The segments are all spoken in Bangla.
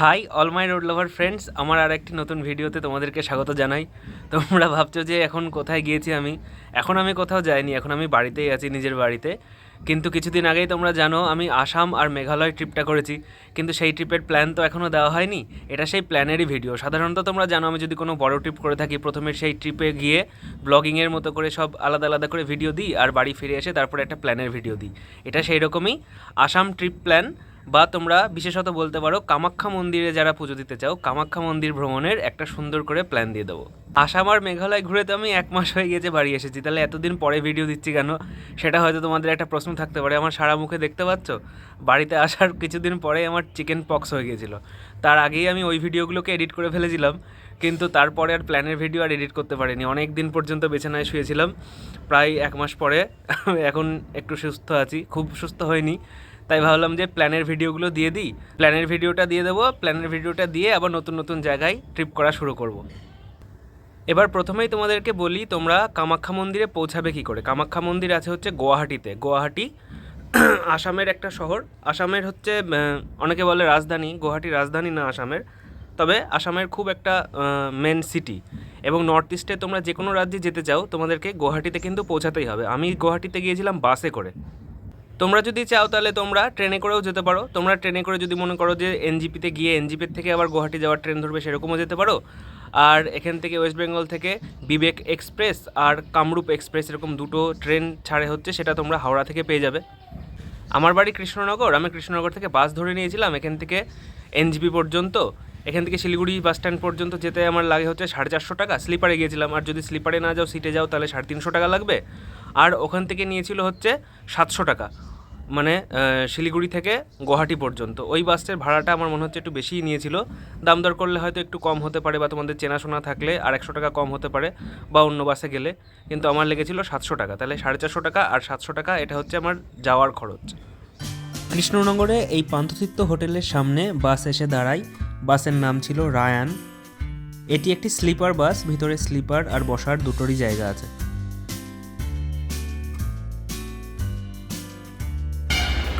Hi all my road lover friends আমার আর একটি নতুন ভিডিওতে তোমাদেরকে স্বাগত জানাই। তোমরা ভাবছ যে এখন কোথায় গিয়েছি আমি? এখন আমি কোথাও যাইনি, এখন আমি বাড়িতেই আছি নিজের বাড়িতে। কিন্তু কিছুদিন আগেই তোমরা জানো, আমি আসাম আর মেঘালয় ট্রিপটা করেছি। কিন্তু সেই ট্রিপের প্ল্যান তো এখনও দেওয়া হয়নি। এটা সেই প্ল্যানেরই ভিডিও সাধারণত তোমরা জানো, আমি যদি কোনো বড় ট্রিপ করে থাকি, প্রথমে সেই ট্রিপে গিয়ে ব্লগিংয়ের মতো করে সব আলাদা আলাদা করে ভিডিও দিই আর বাড়ি ফিরে এসে তারপরে একটা প্ল্যানের ভিডিও দিই। এটা সেই রকমই আসাম ট্রিপ প্ল্যান বা তোমরা বিশেষত বলতে পারো কামাখ্যা মন্দিরে যারা পুজো দিতে চাও, কামাখ্যা মন্দির ভ্রমণের একটা সুন্দর করে প্ল্যান দিয়ে দেবো। আসাম আর মেঘালয় ঘুরে তো আমি এক মাস হয়ে গেছে বাড়ি এসেছি, তাহলে এতদিন পরে ভিডিও দিচ্ছি কেন? সেটা হয়তো তোমাদের একটা প্রশ্ন থাকতে পারে, আমার সারা মুখে দেখতে পাচ্ছ? বাড়িতে আসার কিছুদিন পরে আমার চিকেন পক্স হয়ে গেছিল। তার আগেই আমি ওই ভিডিওগুলোকে এডিট করে ফেলেছিলাম, কিন্তু তারপরে আর প্ল্যানের ভিডিও আর এডিট করতে পারিনি। অনেক দিন পর্যন্ত বিছানায় শুয়েছিলাম, প্রায় এক মাস পরে, এখন একটু সুস্থ আছি, খুব সুস্থ হয়নি। তাই ভাবলাম যে প্ল্যানের ভিডিওগুলো দিয়ে দিই। প্ল্যানের ভিডিওটা দিয়ে দেবো, প্ল্যানের ভিডিওটা দিয়ে আবার নতুন নতুন জায়গায় ট্রিপ করা শুরু করব। এবার প্রথমেই তোমাদেরকে বলি, তোমরা কামাখ্যা মন্দিরে পৌঁছাবে কি করে? কামাখ্যা মন্দির আছে হচ্ছে গুয়াহাটিতে। গুয়াহাটি আসামের একটা শহর। আসামের হচ্ছে অনেকে বলে রাজধানী। গুয়াহাটি রাজধানী না আসামের। তবে আসামের খুব একটা মেন সিটি এবং নর্থ ইস্টে তোমরা যে কোনো রাজ্যে যেতে চাও, তোমাদেরকে গুয়াহাটিতে কিন্তু পৌঁছাতেই হবে। আমি গুয়াহাটিতে গিয়েছিলাম বাসে করে। তোমরা যদি চাও তাহলে তোমরা ট্রেনে করেও যেতে পারো। তোমরা ট্রেনে করে যদি মনে করো যে এনজিপিতে গিয়ে এনজিপির থেকে আবার গুয়াহাটি যাওয়ার ট্রেন ধরবে সেরকমও যেতে পারো। আর এখান থেকে ওয়েস্ট বেঙ্গল থেকে বিবেক এক্সপ্রেস আর কামরূপ এক্সপ্রেস এরকম দুটো ট্রেন ছাড়ে হচ্ছে, সেটা তোমরা হাওড়া থেকে পেয়ে যাবে। আমার বাড়ি কৃষ্ণনগর, আমি কৃষ্ণনগর থেকে বাস ধরে নিয়েছিলাম। এখান থেকে এনজিপি পর্যন্ত, এখান থেকে শিলিগুড়ি বাস স্ট্যান্ড পর্যন্ত যেতে আমার লাগে হচ্ছে সাড়ে চারশো টাকা। স্লিপারে গিয়েছিলাম। আর যদি স্লিপারে না যাও, সিটে যাও, তাহলে সাড়ে তিনশো টাকা লাগবে। আর ওখান থেকে নিয়েছিল হচ্ছে সাতশো টাকা। মানে শিলিগুড়ি থেকে গুয়াহাটি পর্যন্ত। ওই বাসের ভাড়াটা আমার মনে হচ্ছে একটু বেশিই নিয়েছিল। দাম দর করলে হয়তো একটু কম হতে পারে বা তোমাদের চেনাশোনা থাকলে আর একশো টাকা কম হতে পারে বা অন্য বাসে গেলে। কিন্তু আমার লেগেছিল সাতশো টাকা। তাহলে সাড়ে চারশো টাকা আর সাতশো টাকা, এটা হচ্ছে আমার যাওয়ার খরচ। কৃষ্ণনগরে এই পান্থতীর্থ হোটেলের সামনে বাস এসে দাঁড়ায়। বাসের নাম ছিল রায়ান। এটি একটি স্লিপার বাস ভিতরে স্লিপার আর বসার দুটোরই জায়গা আছে।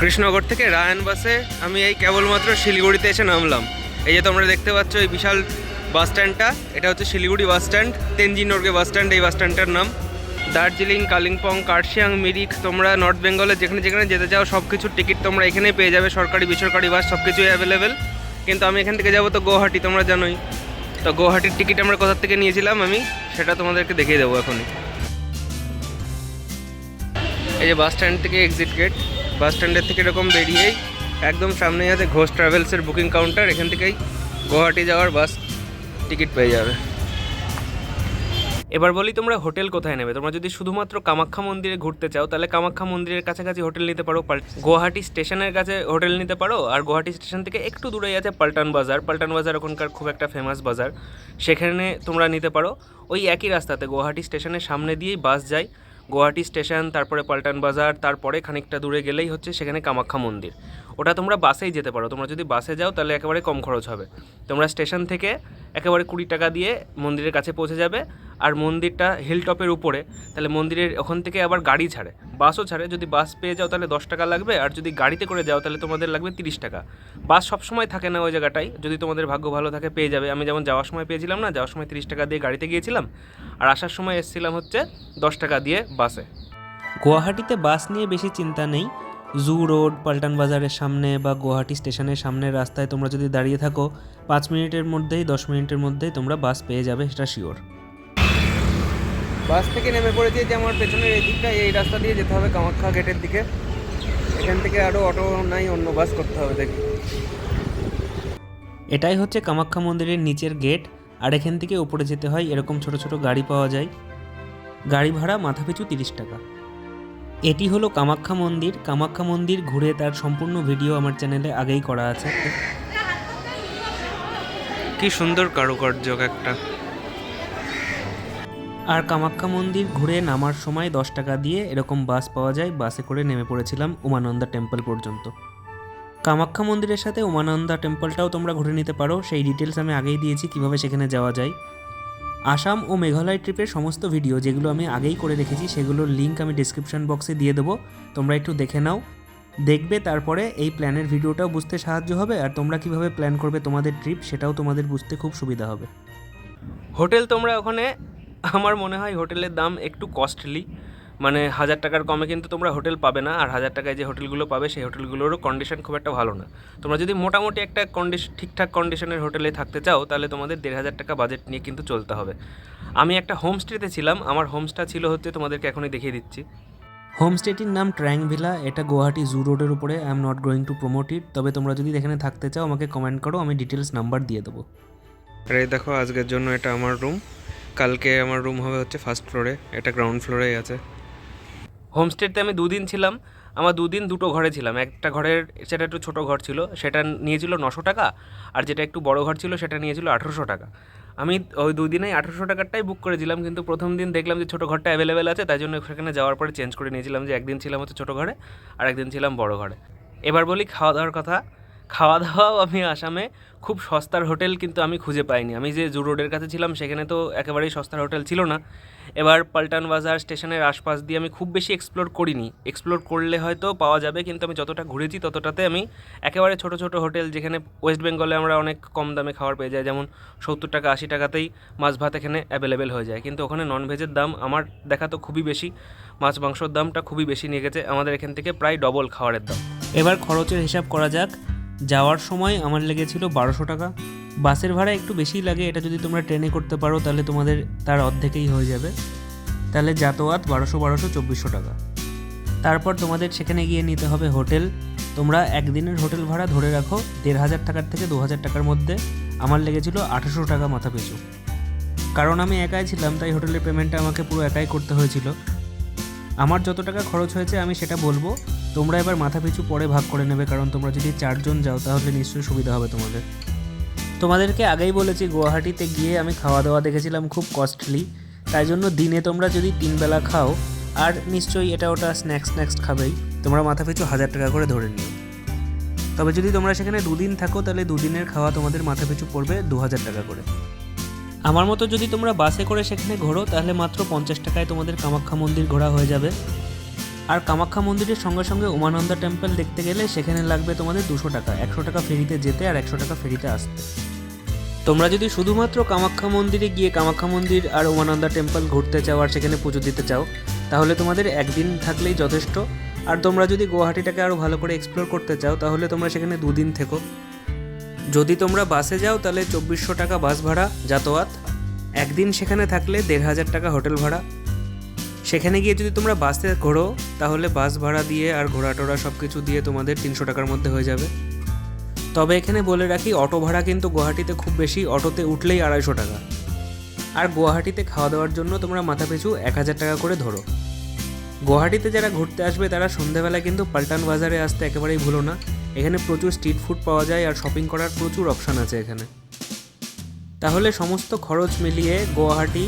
কৃষ্ণনগর থেকে রায়ন বাসে আমি এই কেবলমাত্র শিলিগুড়িতে এসে নামলাম। এই যে তোমরা দেখতে পাচ্ছ এই বিশাল বাস স্ট্যান্ডটা, এটা হচ্ছে Siliguri bus stand Tenzing Norgay bus stand, এই বাস স্ট্যান্ডটার নাম। দার্জিলিং, কালিম্পং, কার্শিয়াং, মিরিক, তোমরা নর্থ বেঙ্গলে যেখানে যেখানে যেতে চাও সব কিছুর টিকিট তোমরা এখানেই পেয়ে যাবে, সরকারি, বেসরকারি বাস সব কিছুই অ্যাভেলেবেল কিন্তু আমি এখান থেকে যাব তো গুয়াহাটি, তোমরা জানোই। তো গুয়াহাটির টিকিট আমরা কোথা থেকে নিয়েছিলাম আমি, সেটা তোমাদেরকে দেখিয়ে দেবো এখনই। এই যে বাস স্ট্যান্ড থেকে এক্সিট গেট বাস স্ট্যান্ডের থেকে এরকম বেরিয়েই একদম সামনেই আছে ঘোষ ট্রাভেলসের বুকিং কাউন্টার, এখান থেকেই গুয়াহাটি যাওয়ার বাস টিকিট পেয়ে যাবে। এবার বলি তোমরা হোটেল কোথায় নেবে? তোমরা যদি শুধুমাত্র কামাখ্যা মন্দিরে ঘুরতে চাও, তাহলে কামাখ্যা মন্দিরের কাছাকাছি হোটেল নিতে পারো গুয়াহাটি স্টেশনের কাছে হোটেল নিতে পারো, আর গুয়াহাটি স্টেশন থেকে একটু দূরেই আছে পাল্টান বাজার। পাল্টান বাজার ওখানকার খুব একটা ফেমাস বাজার। সেখানে তোমরা নিতে পারো। ওই একই রাস্তাতে গুয়াহাটি স্টেশনের সামনে দিয়েই বাস যায়। গুয়াহাটি স্টেশন, তারপরে পাল্টান বাজার, তারপরে খানিকটা দূরে গেলেই হচ্ছে সেখানে কামাখ্যা মন্দির। ওটা তোমরা বাসেই যেতে পারো। তোমরা যদি বাসে যাও তাহলে একেবারে কম খরচ হবে। তোমরা স্টেশন থেকে একেবারে কুড়ি টাকা দিয়ে মন্দিরের কাছে পৌঁছে যাবে। আর মন্দিরটা হিল টপের উপরে, তাহলে মন্দিরের ওখান থেকে আবার গাড়ি ছাড়ে বাসও ছাড়ে। যদি বাস পেয়ে যাও তাহলে দশ টাকা লাগবে, আর যদি গাড়িতে করে যাও তাহলে তোমাদের লাগবে তিরিশ টাকা। বাস সবসময় থাকে না ওই জায়গাটায়, যদি তোমাদের ভাগ্য ভালো থাকে পেয়ে যাবে। আমি যেমন যাওয়ার সময় পেয়েছিলাম না, যাওয়ার সময় তিরিশ টাকা দিয়ে গাড়িতে গিয়েছিলাম, আর আসার সময় এসেছিলাম হচ্ছে দশ টাকা দিয়ে বাসে গুয়াহাটিতে বাস নিয়ে বেশি চিন্তা নেই। জু রোড পাল্টান বাজারের সামনে বা গুয়াহাটি স্টেশনের সামনের রাস্তায় তোমরা যদি দাঁড়িয়ে থাকো, পাঁচ মিনিটের মধ্যেই, দশ মিনিটের মধ্যেই তোমরা বাস পেয়ে যাবে, সেটা শিওর বাস থেকে নেমে পড়েছি যে আমার পেছনের এই দিকটা এই রাস্তা দিয়ে যেতে হবে কামাখ্যা গেটের দিকে। এখান থেকে আরও অটো নাই অন্য বাস করতে হবে দেখি। এটাই হচ্ছে কামাখ্যা মন্দিরের নিচের গেট আর এখান থেকে উপরে যেতে হয় এরকম ছোট ছোট গাড়ি পাওয়া যায়। গাড়ি ভাড়া মাথাপিছু তিরিশ টাকা। এটি হলো কামাখ্যা মন্দির। কামাখ্যা মন্দির ঘুরে তার সম্পূর্ণ ভিডিও আমার চ্যানেলে আগেই করা আছে। কি সুন্দর কারুকার্য একটা। আর কামাখ্যা মন্দির ঘুরে নামার সময় দশ টাকা দিয়ে এরকম বাস পাওয়া যায়, বাসে করে নেমে পড়েছিলাম উমানন্দা টেম্পল পর্যন্ত। কামাখ্যা মন্দিরের সাথে উমানন্দা টেম্পলটাও তোমরা ঘুরে নিতে পারো, সেই ডিটেলস আমি আগেই দিয়েছি কীভাবে সেখানে যাওয়া যায়। আসাম ও মেঘালয় ট্রিপের সমস্ত ভিডিও যেগুলো আমি আগেই করে রেখেছি, সেগুলোর লিঙ্ক আমি ডিসক্রিপশন বক্সে দিয়ে দেবো, তোমরা একটু দেখে নাও। দেখবে তারপরে এই প্ল্যানের ভিডিওটাও বুঝতে সাহায্য হবে, আর তোমরা কীভাবে প্ল্যান করবে তোমাদের ট্রিপ সেটাও তোমাদের বুঝতে খুব সুবিধা হবে। হোটেল তোমরা ওখানে আমার মনে হয় হোটেলের দাম একটু কস্টলি মানে হাজার টাকার কমে কিন্তু তোমরা হোটেল পাবে না আর হাজার টাকায় যে হোটেলগুলো পাবে সেই হোটেলগুলোরও কন্ডিশন খুব একটা ভালো না। তোমরা যদি মোটামুটি একটা কন্ডিশন ঠিকঠাক কন্ডিশনের হোটেলে থাকতে চাও তাহলে তোমাদের দেড় হাজার টাকা বাজেট নিয়ে কিন্তু চলতে হবে। আমি একটা হোমস্টেতে ছিলাম আমার হোমস্টা ছিল হচ্ছে তোমাদেরকে এখনই দেখিয়ে দিচ্ছি। হোমস্টেটির নাম ট্র্যাং ভিলা এটা গুয়াহাটি জু রোডের উপরে। I am not going to promote it তবে তোমরা যদি এখানে থাকতে চাও আমাকে কমেন্ট করো আমি ডিটেলস নাম্বার দিয়ে দেবো। আর এই দেখো আজকের জন্য এটা আমার রুম কালকে আমার রুম হবে হচ্ছে ফার্স্ট ফ্লোরে এটা গ্রাউন্ড ফ্লোরেই আছে। হোমস্টেতে আমি দুদিন ছিলাম, আমার দুদিন দুটো ঘরে ছিলাম। একটা ঘরের, সেটা একটু ছোটো ঘর ছিল, সেটা নিয়েছিল নশো টাকা, আর যেটা একটু বড় ঘর ছিল, সেটা নিয়েছিল আঠেরোশো টাকা। আমি ওই দুদিনেই আঠেরোশো টাকারটাই বুক করেছিলাম, কিন্তু প্রথম দিন দেখলাম যে ছোটো ঘরটা অ্যাভেলেবেল আছে, তাই জন্য সেখানে যাওয়ার পরে চেঞ্জ করে নিয়েছিলাম যে একদিন ছিলাম হচ্ছে ছোটো ঘরে, আর একদিন ছিলাম বড় ঘরে। এবার বলি খাওয়া দাওয়ার কথা। খাওয়া দাওয়াও আমি আসামে। খুব সস্তার হোটেল কিন্তু আমি খুঁজে পাইনি। আমি যে জু রোডের কাছে ছিলাম, সেখানে তো একেবারেই সস্তার হোটেল ছিল না। এবার পাল্টান বাজার স্টেশনের আশপাশ দিয়ে আমি খুব বেশি এক্সপ্লোর করিনি। এক্সপ্লোর করলে হয়তো পাওয়া যাবে, কিন্তু আমি যতটা ঘুরেছি ততটাতে আমি একেবারে ছোট ছোট হোটেল যেখানে ওয়েস্ট বেঙ্গলে আমরা অনেক কম দামে খাবার পেয়ে যাই। যেমন সত্তর টাকা, আশি টাকাতেই মাছ ভাত এখানে অ্যাভেলেবেল হয়ে যায়। কিন্তু ওখানে ননভেজের দাম আমার দেখা তো খুবই বেশি। মাছ মাংসর দামটা খুবই বেশি নিয়ে গেছে। আমাদের এখান থেকে প্রায় ডবল খাবারের দাম। এবার খরচের হিসাব করা যাক। যাওয়ার সময় আমার লেগেছিল বারোশো টাকা। বাসের ভাড়া একটু বেশি লাগে, এটা যদি তোমরা ট্রেনে করতে পারো তাহলে তোমাদের তার অর্ধেকেই হয়ে যাবে। তাহলে যাতায়াত বারোশো বারোশো চব্বিশশো টাকা। তারপর তোমাদের সেখানে গিয়ে নিতে হবে হোটেল। তোমরা একদিনের হোটেল ভাড়া ধরে রাখো, দেড় হাজার টাকার থেকে দু হাজার টাকার মধ্যে। আমার লেগেছিল আঠাশো টাকা মাথা পিছু। কারণ আমি একাই ছিলাম, তাই হোটেলের পেমেন্টটা আমাকে পুরো একাই করতে হয়েছিল। আমার যত টাকা খরচ হয়েছে আমি সেটা বলব। তোমরা এবার মাথা পিছু পরে ভাগ করে নেবে, কারণ তোমরা যদি চারজন যাও, তাহলে নিশ্চয়ই সুবিধা হবে তোমাদের। তোমাদেরকে আগেই বলেছি, গুয়াহাটিতে গিয়ে আমি খাওয়া দাওয়া দেখেছিলাম খুব কস্টলি তাই জন্য দিনে তোমরা যদি তিনবেলা খাও, আর নিশ্চয়ই এটা ওটা স্ন্যাক্স স্ন্যাক্স খাবেই, তোমরা মাথা পিছু হাজার টাকা করে ধরে নিও। তবে যদি তোমরা সেখানে দুদিন থাকো, তাহলে দুদিনের খাওয়া তোমাদের মাথা পিছু পড়বে দু হাজার টাকা করে। আমার মতো যদি তোমরা বাসে করে সেখানে ঘোরো, তাহলে মাত্র পঞ্চাশ টাকায় তোমাদের কামাখ্যা মন্দির ঘোরা হয়ে যাবে। আর কামাখ্যা মন্দিরের সঙ্গে সঙ্গে উমানন্দা টেম্পল দেখতে গেলে সেখানে লাগবে তোমাদের দুশো টাকা। একশো টাকা ফেরিতে যেতে আর একশো টাকা ফেরিতে আসতে। তোমরা যদি শুধুমাত্র কামাখ্যা মন্দিরে গিয়ে কামাখ্যা মন্দির আর উমানন্দা টেম্পল ঘুরতে চাও আর সেখানে পুজো দিতে চাও, তাহলে তোমাদের একদিন থাকলেই যথেষ্ট। আর তোমরা যদি গুয়াহাটিটাকে আরও ভালো করে এক্সপ্লোর করতে চাও, তাহলে তোমরা সেখানে দুদিন থেকো। যদি তোমরা বাসে যাও, তাহলে চব্বিশশো টাকা বাস ভাড়া, যাতায়াত। একদিন সেখানে থাকলে দেড় হাজার টাকা হোটেল ভাড়া। সেখানে গিয়ে যদি তোমরা বাসে ঘোরো, তাহলে বাস ভাড়া দিয়ে আর ঘোরা টোরা সব কিছু দিয়ে তোমাদের তিনশো টাকার মধ্যে হয়ে যাবে। তবে এখানে বলে রাখি, অটো ভাড়া কিন্তু গুয়াহাটিতে খুব বেশি, অটোতে উঠলেই আড়াইশো টাকা। আর গুয়াহাটিতে খাওয়া দাওয়ার জন্য তোমরা মাথা পিছু এক হাজার টাকা করে ধরো। গুয়াহাটিতে যারা ঘুরতে আসবে, তারা সন্ধেবেলায় কিন্তু পাল্টান বাজারে আসতে একেবারেই ভুলো না। এখানে প্রচুর স্ট্রিট ফুড পাওয়া যায় আর শপিং করার প্রচুর অপশান আছে এখানে। তাহলে সমস্ত খরচ মিলিয়ে গুয়াহাটি,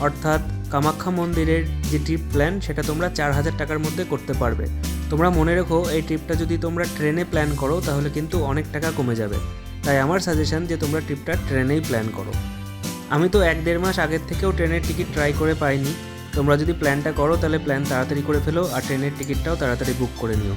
অর্থাৎ কামাখ্যা মন্দিরের যে ট্রিপ প্ল্যান সেটা তোমরা চার হাজার টাকার মধ্যে করতে পারবে। তোমরা মনে রেখো, এই ট্রিপটা যদি তোমরা ট্রেনে প্ল্যান করো, তাহলে কিন্তু অনেক টাকা কমে যাবে। তাই আমার সাজেশন যে তোমরা ট্রিপটা ট্রেনেই প্ল্যান করো। আমি তো এক দেড় মাস আগের থেকেও ট্রেনের টিকিট ট্রাই করে পাইনি। তোমরা যদি প্ল্যানটা করো, তাহলে প্ল্যান তাড়াতাড়ি করে ফেলো, আর ট্রেনের টিকিটটাও তাড়াতাড়ি বুক করে নিও।